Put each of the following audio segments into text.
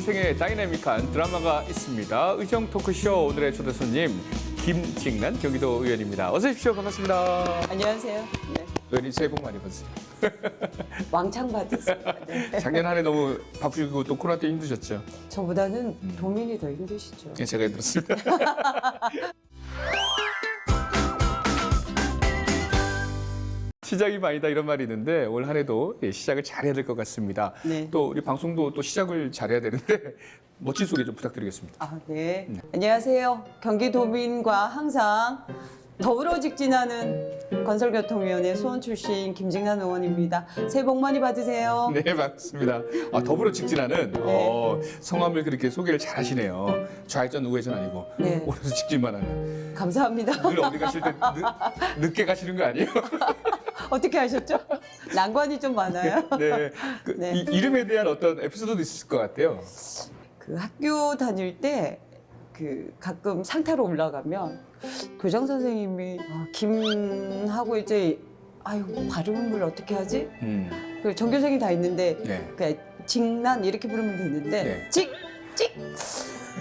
인생에 다이내믹한 드라마가 있습니다. 의정 토크쇼 오늘의 초대 손님 김직란 경기도 의원입니다. 어서 오십시오. 반갑습니다. 안녕하세요. 네. 의원님 새해 복 많이 받으세요. 왕창 받으세요. 네. 작년 한 해 너무 바쁘시고 또 코로나 때문에 힘드셨죠? 저보다는 도민이 더 힘드시죠. 그냥 제가 힘들었습니다. 시작이 많이다 이런 말이 있는데 올 한 해도 예, 시작을 잘해야 될 것 같습니다. 네. 또 우리 방송도 또 시작을 잘해야 되는데 멋진 소개 좀 부탁드리겠습니다. 아, 네. 안녕하세요. 경기도민과 항상 더불어 직진하는 건설교통위원회 수원 출신 김진란 의원입니다. 새해 복 많이 받으세요. 네, 맞습니다. 아, 더불어 직진하는 어, 성함을 그렇게 소개를 잘 하시네요. 좌회전 우회전 아니고 네. 오른손 직진만 하는. 감사합니다. 늘 어디 가실 때 늦, 늦게 가시는 거 아니에요? 어떻게 하셨죠? 난관이 좀 많아요. 네. 그, 네. 이, 이름에 대한 어떤 에피소드도 있을 것 같아요. 그 학교 다닐 때 그 가끔 상타로 올라가면 교장 선생님이 아, 김하고 이제 아유 발음을 어떻게 하지? 음. 그 전교생이 다 있는데 네. 그 직난 이렇게 부르면 되는데 네. 찍! 찍!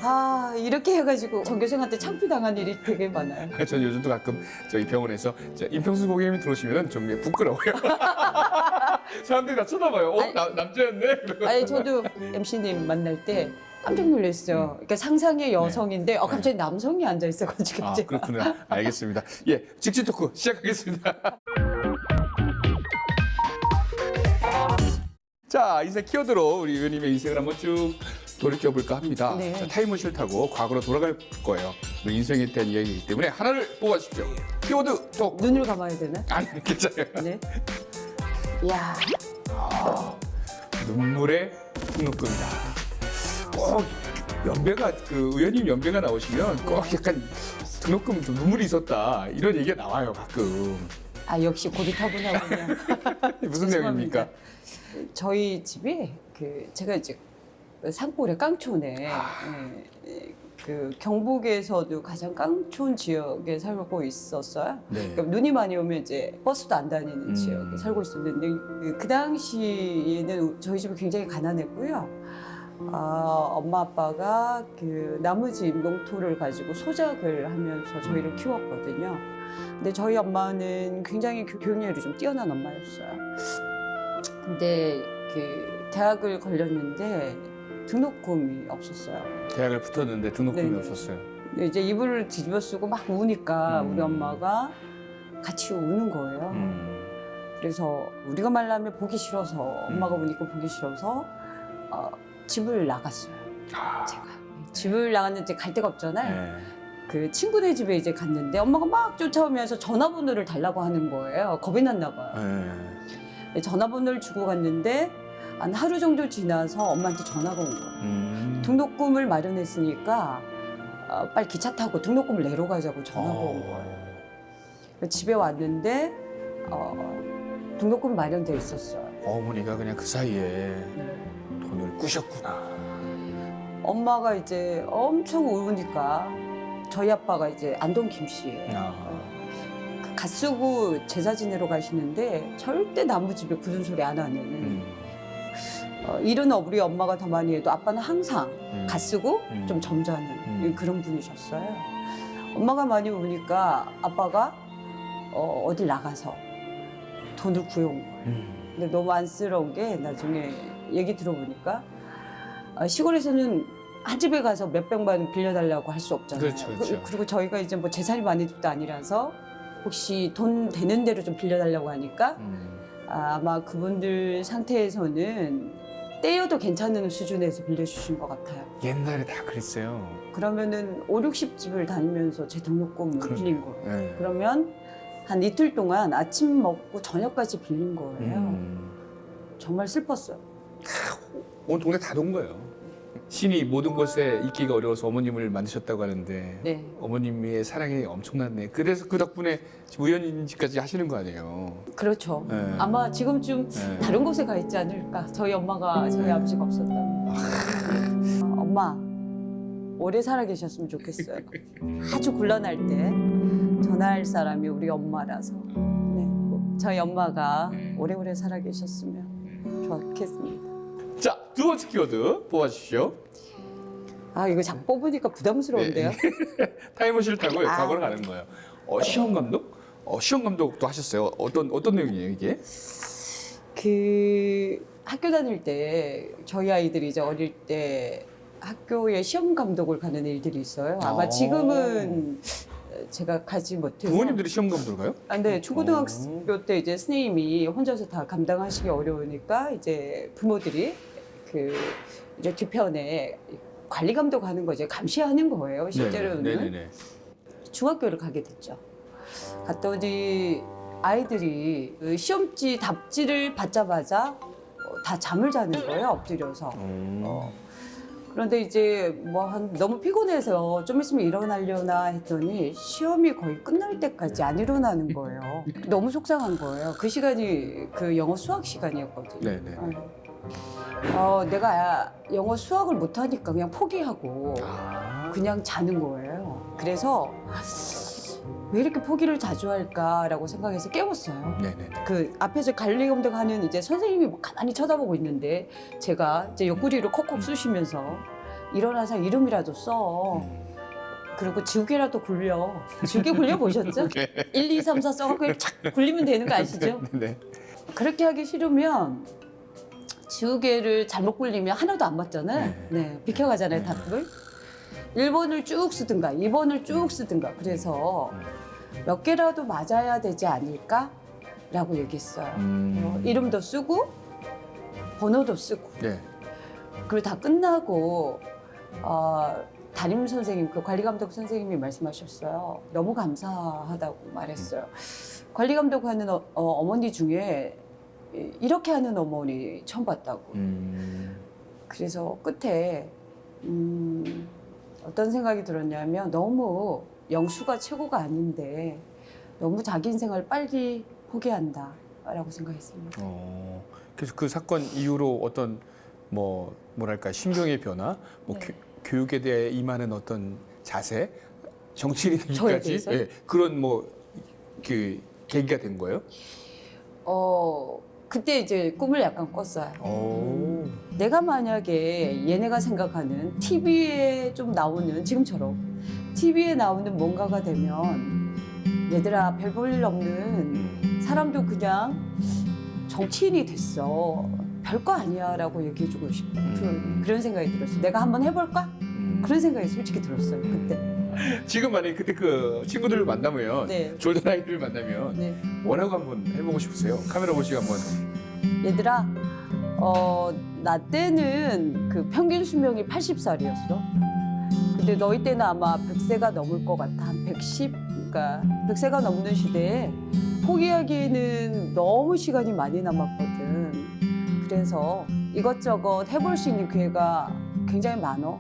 아 이렇게 해가지고 전교생한테 창피당한 일이 되게 많아요. 전 요즘도 가끔 저희 병원에서 저 임평수 고객님이 들어오시면 좀 부끄러워요. 사람들이 다 쳐다봐요. 어, 아니. 나, 남자였네? 이러고. 아니 저도 MC님 만날 때 깜짝 놀랐어요. 그러니까 상상의 여성인데 어, 갑자기 남성이 앉아 있어가지고 아, 제가 그렇구나. 알겠습니다. 예, 직진 토크 시작하겠습니다. 자, 인생 키워드로 우리 의원님의 인생을 한번 쭉 돌이켜볼까 합니다. 네. 자, 타임머신을 타고 과거로 돌아갈 거예요. 인생에 대한 이야기이기 때문에 하나를 뽑아주십시오. 키워드 톡. 눈을 감아야 되나? 아니, 괜찮아요. 네. 이야 눈물의 등록금이다. 꼭 연배가 그 의원님 연배가 나오시면 꼭 약간 등록금 좀 눈물이 있었다 이런 얘기가 나와요 가끔. 아 역시 고리타분하군요. 무슨. 내용입니까? 저희 집이 그 제가 이제 산골의 깡촌에 아. 예, 그 경북에서도 가장 깡촌 지역에 살고 있었어요. 네. 그러니까 눈이 많이 오면 이제 버스도 안 다니는 음. 지역에 살고 있었는데 그, 그 당시에는 저희 집이 굉장히 가난했고요. 아, 엄마 아빠가 그 나무집 농토를 가지고 소작을 하면서 저희를 키웠거든요. 근데 저희 엄마는 굉장히 교- 교육열이 좀 뛰어난 엄마였어요. 근데 그 대학을 걸렸는데 등록금이 없었어요. 대학을 붙었는데 등록금이 네네. 없었어요. 근데 이제 이불을 뒤집어 쓰고 막 우니까 음. 우리 엄마가 같이 우는 거예요. 음. 그래서 우리가 말하면 보기 싫어서 엄마가 우니까 보기 싫어서 어, 집을 나갔어요. 아, 제가 집을 나갔는데 갈 데가 없잖아요. 네. 그 친구네 집에 이제 갔는데 엄마가 막 쫓아오면서 전화번호를 달라고 하는 거예요. 겁이 났나 봐요. 네. 전화번호를 주고 갔는데 한 하루 정도 지나서 엄마한테 전화가 온 거예요. 음. 등록금을 마련했으니까 어, 빨리 기차 타고 등록금을 내러 가자고 전화가 온 어. 거예요. 집에 왔는데 어, 등록금 마련돼 있었어요. 어머니가 그냥 그 사이에 네. 돈을 꾸셨구나. 엄마가 이제 엄청 우니까 저희 아빠가 이제 안동 김씨예요. 아. 그갓 쓰고 제사 지내러 가시는데 절대 나무집에 굳은 소리 안 하는 음. 어, 일은 우리 엄마가 더 많이 해도 아빠는 항상 음. 갓 쓰고 음. 좀 점잖은 음. 그런 분이셨어요. 엄마가 많이 우니까 아빠가 어, 어딜 나가서 돈을 구해온 거예요. 음. 근데 너무 안쓰러운 게 나중에 얘기 들어보니까 어, 시골에서는 한 집에 가서 몇백만 원 빌려달라고 할 수 없잖아요. 그렇죠, 그렇죠. 그, 리고 저희가 이제 뭐 재산이 많은 집도 아니라서 혹시 돈 되는 대로 좀 빌려달라고 하니까 음. 아, 아마 그분들 상태에서는 떼여도 괜찮은 수준에서 빌려주신 것 같아요. 옛날에 다 그랬어요. 그러면은 5, 60집을 다니면서 제 등록금을 그럼- 빌린 거예요. 네. 그러면 한 이틀 동안 아침 먹고 저녁까지 빌린 거예요. 음. 정말 슬펐어요. 온 동네 다 돈 거예요. 신이 모든 곳에 있기가 어려워서 어머님을 만드셨다고 하는데 네. 어머님의 사랑이 엄청났네. 그래서 그 덕분에 우연인지까지 하시는 거 아니에요. 그렇죠. 네. 아마 지금쯤 네. 다른 곳에 가 있지 않을까. 저희 엄마가 저희 네. 아버지가 없었다면. 아, 엄마 오래 살아 계셨으면 좋겠어요. 아주 곤란할 때 전화할 사람이 우리 엄마라서 네. 저희 엄마가 오래오래 살아 계셨으면 좋겠습니다. 자, 두 번째 키워드 뽑아주십시오. 아 이거 장 뽑으니까 부담스러운데요. 타임머신을 타고 아. 과거로 가는 거예요. 어, 시험 감독? 어, 시험 감독도 하셨어요. 어떤 어떤 내용이에요 이게? 그 학교 다닐 때 저희 아이들이 이제 어릴 때 학교에 시험 감독을 가는 일들이 있어요. 아마 어. 지금은 제가 가지 못해서. 부모님들이 시험 감독을 가요? 아, 네, 중고등학교 때 이제 선생님이 혼자서 다 감당하시기 어려우니까 이제 부모들이 그 이제 뒤편에 관리 감독하는 거 이제 감시하는 거예요. 실제로는 네네네. 중학교를 가게 됐죠. 갔더니 아이들이 그 시험지 답지를 받자마자 어, 다 잠을 자는 거예요. 엎드려서. 음. 어. 그런데 이제 뭐 한 너무 피곤해서 좀 있으면 일어나려나 했더니 시험이 거의 끝날 때까지 안 일어나는 거예요. 너무 속상한 거예요. 그 시간이 그 영어 수학 시간이었거든요. 네네. 어, 내가 영어 수학을 못하니까 그냥 포기하고 아. 그냥 자는 거예요. 그래서 왜 이렇게 포기를 자주 할까라고 생각해서 깨웠어요. 네네. 그 앞에서 관리 감독하는 이제 선생님이 뭐 가만히 쳐다보고 있는데 제가 이제 옆구리를 콕콕 쑤시면서 일어나서 이름이라도 써. 그리고 지우개라도 굴려. 지우개 굴려 보셨죠? 1, 2, 3, 4 써갖고 이렇게 착 굴리면 되는 거 아시죠? 네네. 그렇게 하기 싫으면 지우개를 잘못 굴리면 하나도 안 맞잖아요. 네. 네, 비켜가잖아요, 네. 답을. 1번을 쭉 쓰든가, 2번을 쭉 쓰든가. 그래서 몇 개라도 맞아야 되지 않을까? 라고 얘기했어요. 어, 음. 이름도 쓰고, 번호도 쓰고. 네. 그리고 다 끝나고, 어, 담임 선생님, 그 관리 감독 선생님이 말씀하셨어요. 너무 감사하다고 말했어요. 관리 감독하는 어, 어, 머니 중에 이- 이렇게 하는 어머니 처음 봤다고. 음. 그래서 끝에 음, 어떤 생각이 들었냐면 너무 영수가 최고가 아닌데 너무 자기 인생을 빨리 포기한다라고 생각했습니다. 어. 그래서 그 사건 이후로 어떤 뭐 뭐랄까 심경의 변화, 뭐 네. 교, 교육에 대해 임하는 어떤 자세, 정치인이 대해서요? 예, 그런 뭐 그 계기가 된 거예요. 어 그때 이제 꿈을 약간 꿨어요. 오. 내가 만약에 얘네가 생각하는 TV에 좀 나오는 지금처럼 TV에 나오는 뭔가가 되면 얘들아 별 볼 일 없는 음. 사람도 그냥 정치인이 됐어. 별거 아니야 라고 얘기해주고 싶은 음. 그런 생각이 들었어요. 내가 한번 해볼까? 음. 그런 생각이 솔직히 들었어요. 그때. 지금 만약에 그때 그 친구들을 만나면 네. 졸던 아이들을 만나면 네. 뭐라고 한번 해보고 싶으세요? 카메라 보시고 한번. 얘들아, 어, 나 때는 그 평균 수명이 80살이었어. 근데 너희 때는 아마 100세가 넘을 것 같아. 한 110? 그러니까 100세가 넘는 시대에 포기하기에는 너무 시간이 많이 남았거든. 그래서 이것저것 해볼 수 있는 기회가 굉장히 많어.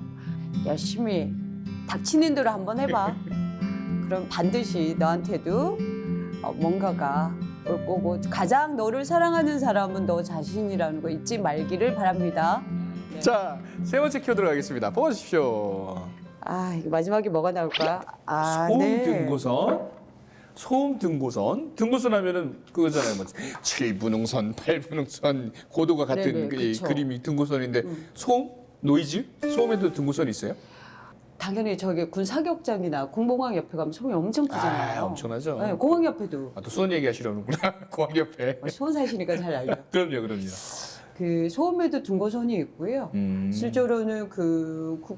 열심히 닥치는 대로 한번 해봐. 그럼 반드시 너한테도 어, 뭔가가 올 거고 가장 너를 사랑하는 사람은 너 자신이라는 거 잊지 말기를 바랍니다. 네. 자, 세 번째 키워드 가겠습니다. 뽑아주십시오. 아 이거 마지막에 뭐가 나올까? 아 소음 네. 등고선. 소음 등고선. 등고선 하면은 그거잖아요. 뭐 7분응선, 8분응선 고도가 같은 네네, 그. 그림이 등고선인데 음. 소음? 노이즈? 소음에도 등고선이 있어요? 당연히 저기 군 사격장이나 공공항 옆에 가면 소음이 엄청 크잖아요. 아, 엄청나죠. 네, 공항 옆에도 아, 또 수원 얘기하시려는구나. 공항 옆에. 어, 수원 사시니까 잘 알죠. 그럼요, 그럼요. 그 소음에도 등고선이 있고요. 음. 실제로는 그 국,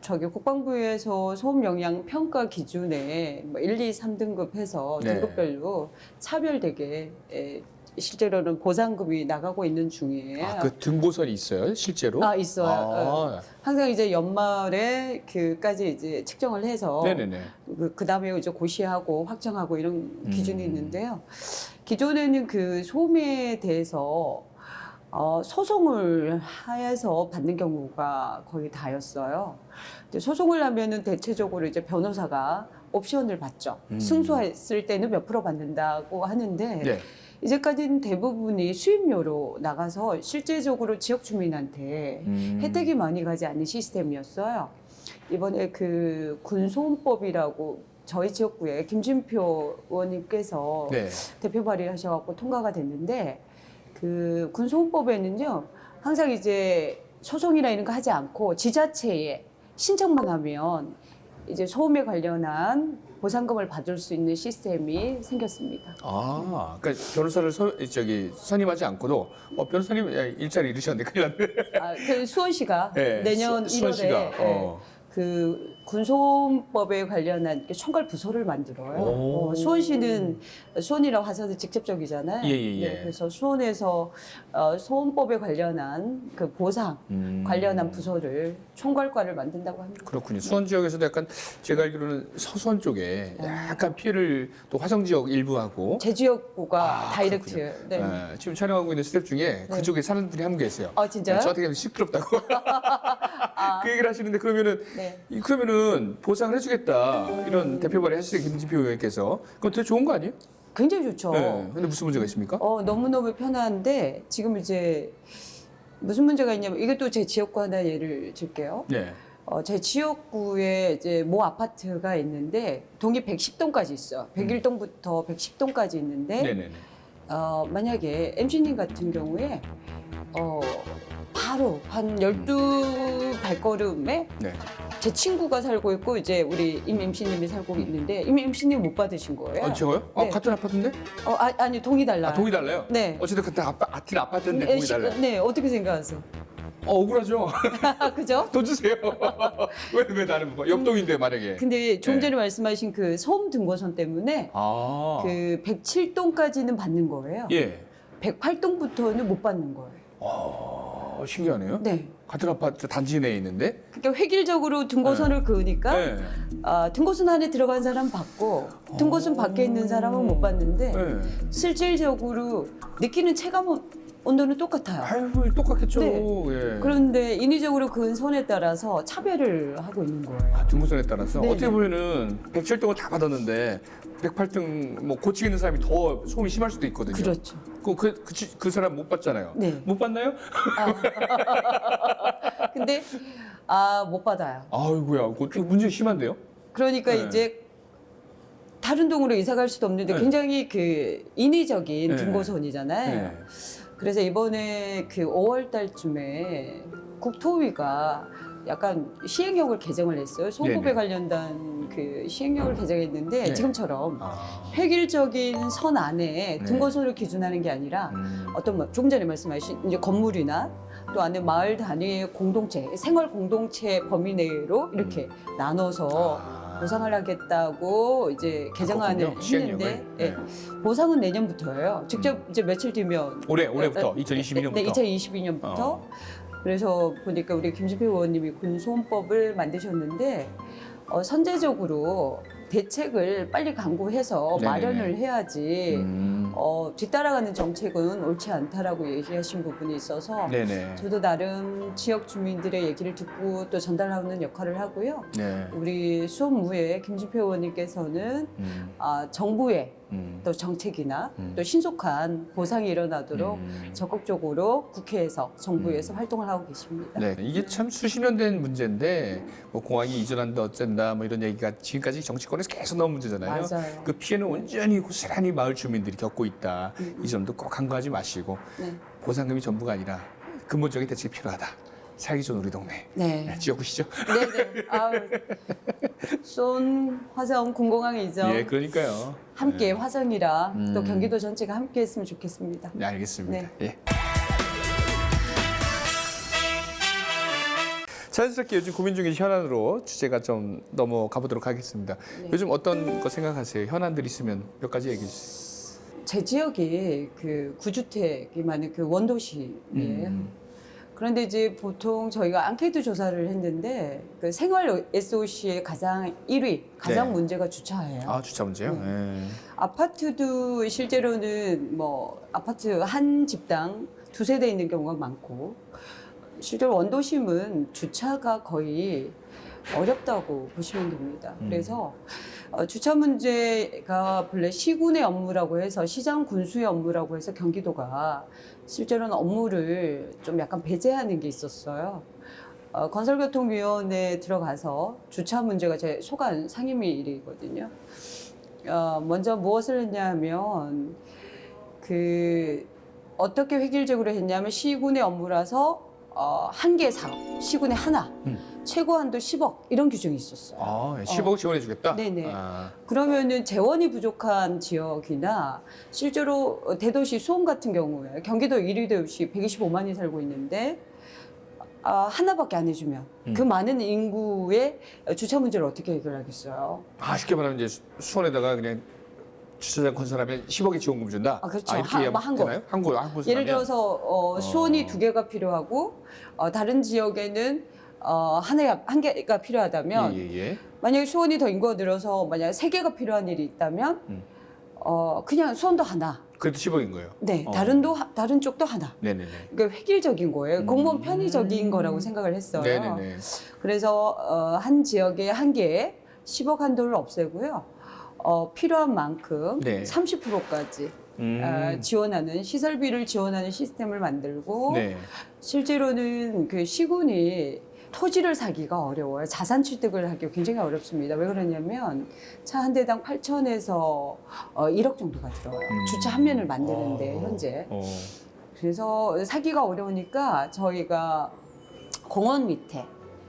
저기 국방부에서 소음 영향 평가 기준에 뭐 1, 2, 3등급 해서 네. 등급별로 차별되게 에, 실제로는 보상금이 나가고 있는 중이에요. 아, 그 등고선이 있어요, 실제로? 아, 있어요. 아, 항상 이제 연말에 그까지 이제 측정을 해서 네네네. 그, 그 다음에 이제 고시하고 확정하고 이런 음. 기준이 있는데요. 기존에는 그 소음에 대해서 어, 소송을 하여서 받는 경우가 거의 다였어요. 근데 소송을 하면은 대체적으로 이제 변호사가 옵션을 받죠. 음. 승소했을 때는 몇 프로 받는다고 하는데 네. 이제까지는 대부분이 수임료로 나가서 실제적으로 지역 주민한테 음. 혜택이 많이 가지 않는 시스템이었어요. 이번에 그 군소음법이라고 저희 지역구에 김진표 의원님께서 네. 대표 발의하셔갖고 통과가 됐는데 그 군소음법에는요 항상 이제 소송이나 이런 거 하지 않고 지자체에 신청만 하면 이제 소음에 관련한 보상금을 받을 수 있는 시스템이 생겼습니다. 아, 그러니까 변호사를 서, 저기 선임하지 않고도 어, 변호사님 야, 일자리 잃으셨네 큰일 났네. 아, 그 수원 시가 네, 내년 수- 1월에 수원시가, 어. 그 군소음법에 관련한 총괄 부서를 만들어요. 오. 어, 수원시는 수원이랑 화성은 직접적이잖아요. 예, 예, 예. 네, 그래서 수원에서 어, 소음법에 관련한 그 보상 음. 관련한 부서를 총괄과를 만든다고 합니다. 그렇군요. 수원 지역에서도 약간 제가 알기로는 서수원 쪽에 어. 약간 피해를 또 화성 지역 일부하고 제 지역구가 아, 다이렉트. 그렇군요. 네. 예, 지금 촬영하고 있는 스텝 중에 네. 그쪽에 사는 분이 한 분 계세요. 아 진짜요? 저한테 그냥 시끄럽다고 아, 그 얘기를 하시는데 그러면은 네. 이- 그러면은 보상을 해주겠다 이런 대표 발의 하시는 김진표 의원께서 그건 되게 좋은 거 아니에요? 굉장히 좋죠. 네. 근데 무슨 문제가 있습니까? 어, 너무너무 편한데 지금 이제 무슨 문제가 있냐면 이것도 제 지역구 하나 예를 들게요. 네. 어, 제 지역구에 이제 모 아파트가 있는데 동이 110동까지 있어. 101동부터 110동까지 있는데 음. 네네네. 어, 만약에 MC님 같은 경우에 어, 바로 한 12발걸음에 네. 제 친구가 살고 있고 이제 우리 임 MC님이 살고 있는데 임 MC님 못 받으신 거예요. 아, 제가요? 아, 네. 같은 아파트인데? 어, 아, 아니 동이 달라요. 아, 동이 달라요? 네. 어쨌든 그때 아파, 아틀 아파트인데 네, 동이 시- 달라요. 네, 어떻게 생각하세요? 어, 억울하죠? 그죠? 돈 주세요. 왜, 왜 나는 뭐 옆동인데 만약에. 근데 좀 네. 전에 말씀하신 그 소음 등고선 때문에 아. 그 107동까지는 받는 거예요. 예. 108동부터는 못 받는 거예요. 아, 신기하네요. 네. 같은 아파트 단지 내에 있는데. 그러니까 획일적으로 등고선을 그으니까 네. 아, 등고선 안에 들어간 사람 받고 등고선 밖에 있는 사람은 못 받는데 네. 실질적으로 느끼는 체감 온- 온도는 똑같아요. 아유, 똑같겠죠. 네. 예. 그런데 인위적으로 그은 선에 따라서 차별을 하고 있는 거예요. 아, 등고선에 따라서 네, 어떻게 네. 보면은 107등을 다 받았는데 108등 뭐 고치게 있는 사람이 더 소음이 심할 수도 있거든요. 그렇죠. 그, 그, 그, 지- 그 사람 못 받잖아요. 네. 못 받나요? 근데 아 못 받아요. 아이고야, 그거 좀 문제 심한데요? 그러니까 네. 이제 다른 동으로 이사 갈 수도 없는데 네. 굉장히 그 인위적인 네. 등고선이잖아요. 네. 그래서 이번에 그 5월 달쯤에 국토위가 약간 시행령을 개정을 했어요. 소급에 네네. 관련된 그 시행령을 개정했는데 네. 지금처럼 아. 획일적인 선 안에 네. 등고선을 기준하는 게 아니라 음. 어떤 뭐 조금 전에 말씀하신 이제 건물이나 또 안에 마을 단위의 공동체, 생활 공동체 범위 내로 이렇게 나눠서 아. 보상을 하겠다고 이제 개정안을 그렇군요. 시행령을. 했는데 네. 예, 보상은 내년부터예요. 직접 이제 며칠 뒤면 올해 올해부터 네, 2022년부터. 네, 2022년부터 어. 그래서 보니까 우리 김주표 의원님이 군소음법을 만드셨는데 어, 선제적으로 대책을 빨리 강구해서 네네네. 마련을 해야지 음. 어, 뒤따라가는 정책은 옳지 않다라고 얘기하신 부분이 있어서 네네. 저도 나름 지역 주민들의 얘기를 듣고 또 전달하는 역할을 하고요. 네. 우리 수업 무에 김주표 의원님께서는 음. 아, 정부의 음. 또 정책이나 음. 또 신속한 보상이 일어나도록 음. 적극적으로 국회에서 정부에서 활동을 하고 계십니다. 네, 이게 참 수십 년 된 문제인데 뭐 공항이 이전한다 어쩐다 뭐 이런 얘기가 지금까지 정치권에서 계속 나온 문제잖아요. 맞아요. 그 피해는 온전히 고스란히 마을 주민들이 겪고 있다. 음. 이 점도 꼭 간과하지 마시고 네. 보상금이 전부가 아니라 근본적인 대책이 필요하다. 살기 좋은 우리 동네 네. 네, 지역구시죠? 네네. 아우, 쏜 화성 군공항이죠. 예, 그러니까요. 함께 네. 화성이라 또 음. 경기도 전체가 함께 했으면 좋겠습니다. 네, 알겠습니다. 예. 자연스럽게 요즘 고민 중인 현안으로 주제가 좀 넘어가 보도록 하겠습니다. 네. 요즘 어떤 거 생각하세요? 현안들 있으면 몇 가지 얘기해 주세요. 제 지역이 그 구주택이 많은 그 원도시예요. 음. 그런데 이제 보통 저희가 앙케이트 조사를 했는데 그 생활 SOC의 가장 1위, 가장 네. 문제가 주차예요. 아 주차 문제요? 네. 예. 아파트도 실제로는 뭐 아파트 한 집당 두 세대 있는 경우가 많고 실제로 원도심은 주차가 거의 어렵다고 보시면 됩니다. 음. 그래서 어, 주차 문제가 본래 시군의 업무라고 해서 시장 군수의 업무라고 해서 경기도가 실제로는 업무를 좀 약간 배제하는 게 있었어요. 어, 건설교통위원회에 들어가서 주차 문제가 제 소관 상임위 일이거든요. 어, 먼저 무엇을 했냐면 그 어떻게 획일적으로 했냐면 시군의 업무라서 어, 한 개 사업, 시군의 하나, 음. 최고 한도 10억 이런 규정이 있었어요. 아, 10억 지원해 주겠다. 네네. 아, 그러면은 재원이 부족한 지역이나 실제로 대도시 수원 같은 경우에 경기도 1위 도시 125만이 살고 있는데 아, 하나밖에 안 해주면 음. 그 많은 인구의 주차 문제를 어떻게 해결하겠어요? 아, 쉽게 말하면 이제 수- 수원에다가 그냥 주차장 건설하면 10억의 지원금 준다. 아, 그렇죠. 이렇게 한- 이해하면 한 곳. 되나요? 한 곳, 한 곳. 예를 들어서 어, 어. 수원이 두 개가 필요하고 어, 다른 지역에는 어, 하나가 한 개가 필요하다면 예, 예, 예. 만약에 수원이 더 인구가 늘어서 만약에 세 개가 필요한 일이 있다면 음. 어, 그냥 수원도 하나, 그래도 10억인 거예요. 네 어. 다른도 하- 다른 쪽도 하나. 네네네. 그러니까 획일적인 거예요. 음. 공무원 편의적인 거라고 생각을 했어요. 네네네. 그래서 어, 한 지역에 한 개에 10억 한도를 없애고요. 어, 필요한 만큼 네. 30%까지 음. 어, 지원하는 시설비를 지원하는 시스템을 만들고 네. 실제로는 그 시군이 토지를 사기가 어려워요. 자산 취득을 하기 굉장히 어렵습니다. 왜 그러냐면 차 한 대당 8천에서 어, 1억 정도가 들어요. 음. 주차 한 면을 만드는데 어. 현재. 어. 그래서 사기가 어려우니까 저희가 공원 밑에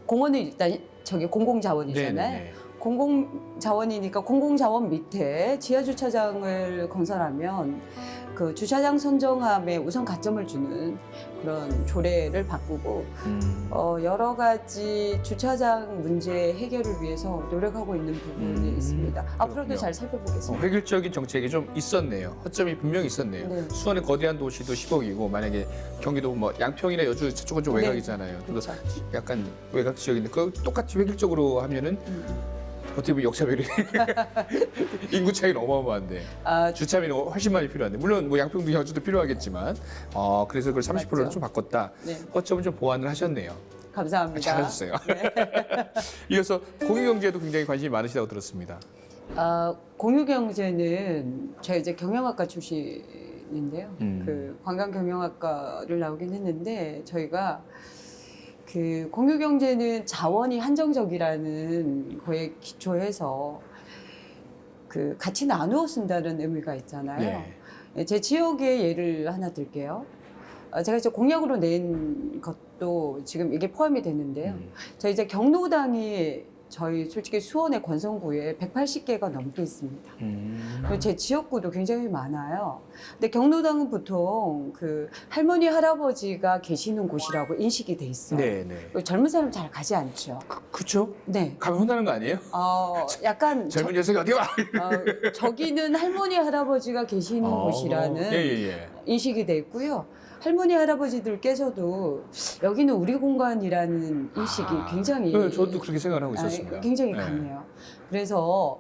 공원은 일단 저기 공공자원이잖아요. 네네네. 공공자원이니까 공공자원 밑에 지하 주차장을 건설하면 그 주차장 선정함에 우선 가점을 주는 그런 조례를 바꾸고 음. 어, 여러 가지 주차장 문제 해결을 위해서 노력하고 있는 부분이 음, 있습니다. 앞으로도. 잘 어, 살펴보겠습니다. 획일적인 정책이 좀 있었네요. 허점이 분명히 있었네요. 네. 수원의 거대한 도시도 10억이고 만약에 경기도 뭐 양평이나 여주 저쪽은 좀 네. 외곽이잖아요. 그렇죠. 약간 외곽 지역인데 그 똑같이 획일적으로 하면은 음. 어떻게 보면 역차별이 인구 차이는 어마어마한데 아, 주차비는 훨씬 많이 필요한데 물론 뭐 양평도 여주도 필요하겠지만 어 그래서 그걸 30%로 맞죠. 좀 바꿨다. 네, 허점을 좀 보완을 하셨네요. 감사합니다. 잘하셨어요. 이어서 공유 경제도 굉장히 관심이 많으시다고 들었습니다. 아, 공유경제는 제가 이제 경영학과 출신인데요. 음. 그 관광 경영학과를 나오긴 했는데 저희가 그 공유경제는 자원이 한정적이라는 거에 기초해서 그 같이 나누어 쓴다는 의미가 있잖아요. 네. 제 지역의 예를 하나 들게요. 아, 제가 이제 공약으로 낸 것도 지금 이게 포함이 되는데요. 음. 저희 이제 경로당이 저희 솔직히 수원의 권성구에 180개가 넘게 있습니다. 음. 그리고 제 지역구도 굉장히 많아요. 근데 경로당은 보통 그 할머니 할아버지가 계시는 곳이라고 인식이 돼 있어요. 네, 네. 그리고 젊은 사람 잘 가지 않죠. 그, 그쵸? 네. 가면 혼나는 거 아니에요? 어, 약간 저, 젊은 녀석이 어디 와? 어, 저기는 할머니 할아버지가 계시는 곳이라는 예, 예, 예. 인식이 돼 있고요. 할머니 할아버지들께서도 여기는 우리 공간이라는 인식이 아, 굉장히 네, 저도 그렇게 생각을 하고 아, 있었습니다. 굉장히 네. 강해요. 그래서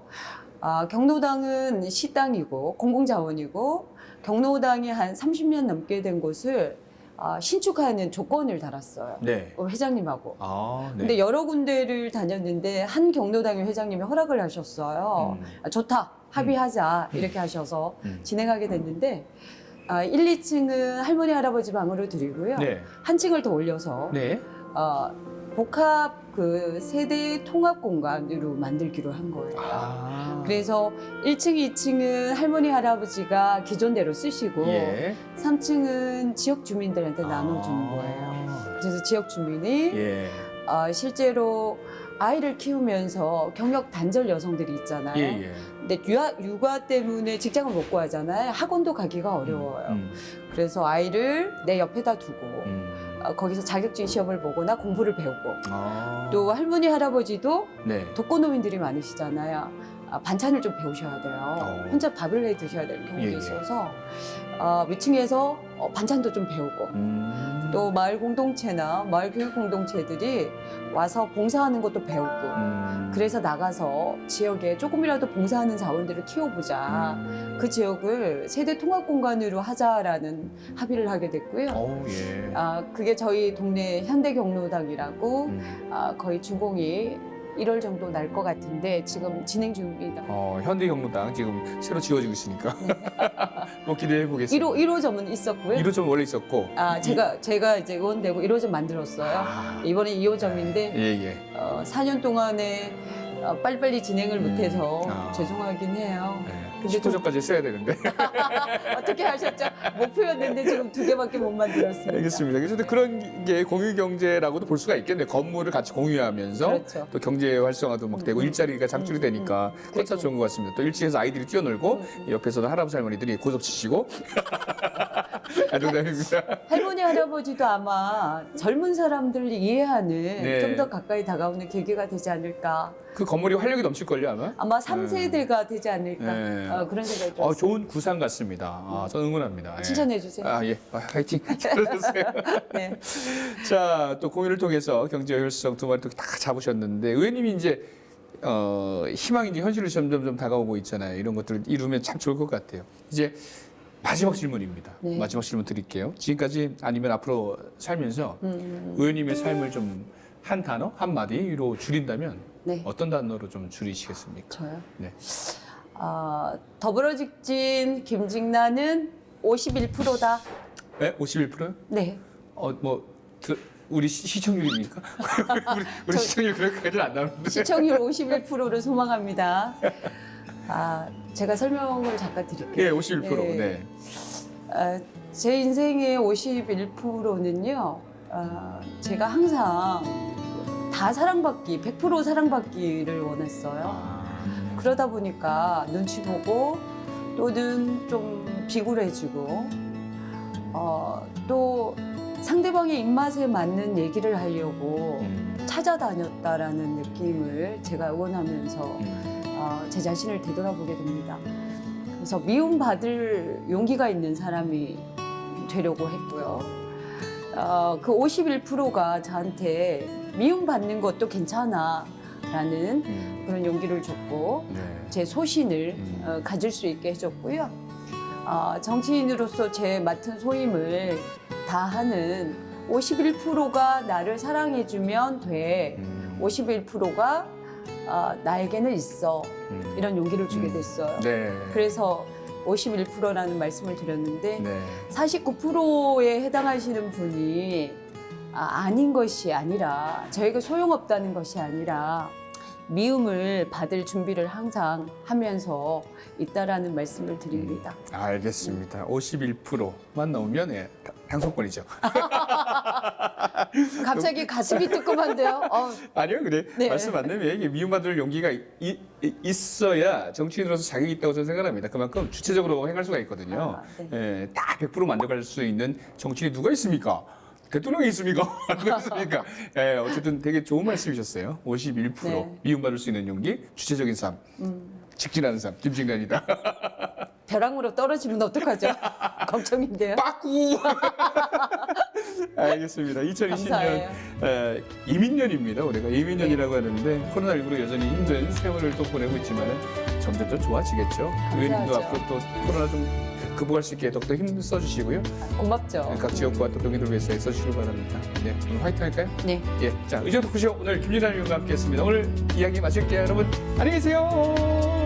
아, 경로당은 시당이고 공공자원이고 경로당이 한 30년 넘게 된 곳을 아, 신축하는 조건을 달았어요. 네. 어, 회장님하고. 아, 네. 근데 여러 군데를 다녔는데 한 경로당의 회장님이 허락을 하셨어요. 음. 아, 좋다. 합의하자. 이렇게 하셔서 음. 진행하게 됐는데 아, 1, 2층은 할머니 할아버지 방으로 드리고요. 네. 한 층을 더 올려서 네. 어, 복합 그 세대 통합 공간으로 만들기로 한 거예요. 아. 그래서 1층, 2층은 할머니 할아버지가 기존대로 쓰시고 예. 3층은 지역 주민들한테 아. 나눠주는 거예요. 그래서 지역 주민이 예. 어, 실제로 아이를 키우면서 경력 단절 여성들이 있잖아요. 예, 예. 근데 육아, 육아 때문에 직장을 못 구하잖아요. 학원도 가기가 어려워요. 음, 그래서 아이를 내 옆에다 두고 음. 어, 거기서 자격증 시험을 보거나 공부를 배우고 아. 또 할머니 할아버지도 네. 독거노인들이 많으시잖아요. 아, 반찬을 좀 배우셔야 돼요. 어. 혼자 밥을 해 드셔야 될 경우도 예, 예. 있어서 어, 위층에서 어, 반찬도 좀 배우고 음. 또 마을 공동체나 마을 교육 공동체들이 와서 봉사하는 것도 배우고 음. 그래서 나가서 지역에 조금이라도 봉사하는 자원들을 키워보자. 음. 그 지역을 세대 통합 공간으로 하자라는 합의를 하게 됐고요. 어, 예. 아, 그게 저희 동네 현대경로당이라고 음. 아, 거의 준공이 1월 정도 날 것 같은데 지금 진행 중입니다. 어, 현대경로당 지금 새로 지어지고 있으니까 뭐 기대해 보겠습니다. 1호, 1호 점은 있었고요. 1호점 원래 있었고. 아, 제가 제가 이제 의원되고 1호 점 만들었어요. 아. 이번에 2호 점인데 예, 예. 어, 4년 동안에 어, 빨리빨리 진행을 음. 못해서 아. 죄송하긴 해요. 예. 근데 10초 좀 전까지 써야 되는데. 어떻게 하셨죠? 목표였는데 지금 두 개밖에 못 만들었습니다. 알겠습니다. 그래서 그런 게 공유 경제라고도 볼 수가 있겠네요. 건물을 같이 공유하면서 그렇죠. 또 경제 활성화도 막 되고 음, 일자리가 창출이 음, 되니까 음. 그것도 참 좋은 것 같습니다. 또 1층에서 아이들이 뛰어놀고 음, 옆에서도 할아버지 할머니들이 고섭 치시고 아, 농담입니다. 할머니 할아버지도 아마 젊은 사람들을 이해하는 네. 좀 더 가까이 다가오는 계기가 되지 않을까. 그 건물이 활력이 넘칠걸요 아마? 아마 3세대가 되지 않을까. 네. 어, 그런 생각이 어, 들었어요. 좋은 구상 같습니다. 아, 저는 응원합니다. 예. 칭찬해 주세요. 아, 예. 아, 화이팅. 잘해주세요. 네. 자, 또 공연을 통해서 경제 효율성 두 마리 또다 잡으셨는데 의원님이 이제 어, 희망이 이제 현실로 점점 점 다가오고 있잖아요. 이런 것들을 이루면 참 좋을 것 같아요. 이제 마지막 질문입니다. 네. 마지막 질문 드릴게요. 지금까지 아니면 앞으로 살면서 음, 의원님의 삶을 좀 한 단어, 한 마디로 줄인다면 네. 어떤 단어로 좀 줄이시겠습니까? 저요. 네. 아, 더불어직진 김직란은 51%다. 네? 51%요? 네. 어, 뭐 드- 우리 시- 시청률입니까? 우리, 우리 저- 시청률 그렇게까지는 안 나오는데. 시청률 51%를 소망합니다. 아, 제가 설명을 잠깐 드릴게요. 예, 51%. 네. 네. 아, 제 인생의 51%는요, 아, 제가 항상 다 사랑받기, 100% 사랑받기를 원했어요. 아, 그러다 보니까 눈치 보고 또는 좀 비굴해지고 어, 또 상대방의 입맛에 맞는 얘기를 하려고 음, 찾아다녔다라는 느낌을 제가 응원하면서 음, 어, 제 자신을 되돌아보게 됩니다. 그래서 미움받을 용기가 있는 사람이 되려고 했고요. 어, 그 51%가 저한테 미움받는 것도 괜찮아 라는 음, 그런 용기를 줬고 네. 제 소신을 음. 어, 가질 수 있게 해줬고요. 어, 정치인으로서 제 맡은 소임을 다하는 51%가 나를 사랑해주면 돼. 음, 51%가 어, 나에게는 있어. 음, 이런 용기를 주게 음. 됐어요. 네. 그래서 51%라는 말씀을 드렸는데 네. 49%에 해당하시는 분이 아, 아닌 것이 아니라 저에게 소용없다는 것이 아니라 미움을 받을 준비를 항상 하면서 있다라는 말씀을 드립니다. 알겠습니다. 51%만 나오면 예, 다- 당선권이죠. 갑자기 가슴이 뜨끔한데요. 어, 아니요, 그래. 네. 말씀 맞네요. 이게 미움받을 용기가 이- 이- 있어야 정치인으로서 자격이 있다고 저는 생각합니다. 그만큼 주체적으로 행할 수가 있거든요. 아, 네. 예, 딱100% 만족할 수 있는 정치인이 누가 있습니까? 대통령이 있습니까? 누가 있습니까? 예, 어쨌든 되게 좋은 말씀이셨어요. 51% 네. 미움받을 수 있는 용기, 주체적인 삶, 음, 직진하는 삶, 김진관이다. 벼랑으로 떨어지면 어떡하죠? 걱정인데요. 빠꾸! 알겠습니다. 2020년 감사해요. 에, 이민년입니다. 우리가 이민년이라고 하는데 코로나19로 여전히 힘든 세월을 또 보내고 있지만 점점 더 좋아지겠죠. 의원님도 감사하죠. 앞으로 또 코로나 좀 극복할 수 있게 더욱더 힘 써주시고요. 고맙죠. 각 지역과 또 동의들 위해서 애써주시길 바랍니다. 네, 오늘 화이팅 할까요? 네. 예, 자 의정 토크쇼 오늘 김진환 의원과 함께했습니다. 오늘 이야기 마칠게요, 여러분. 안녕히 계세요.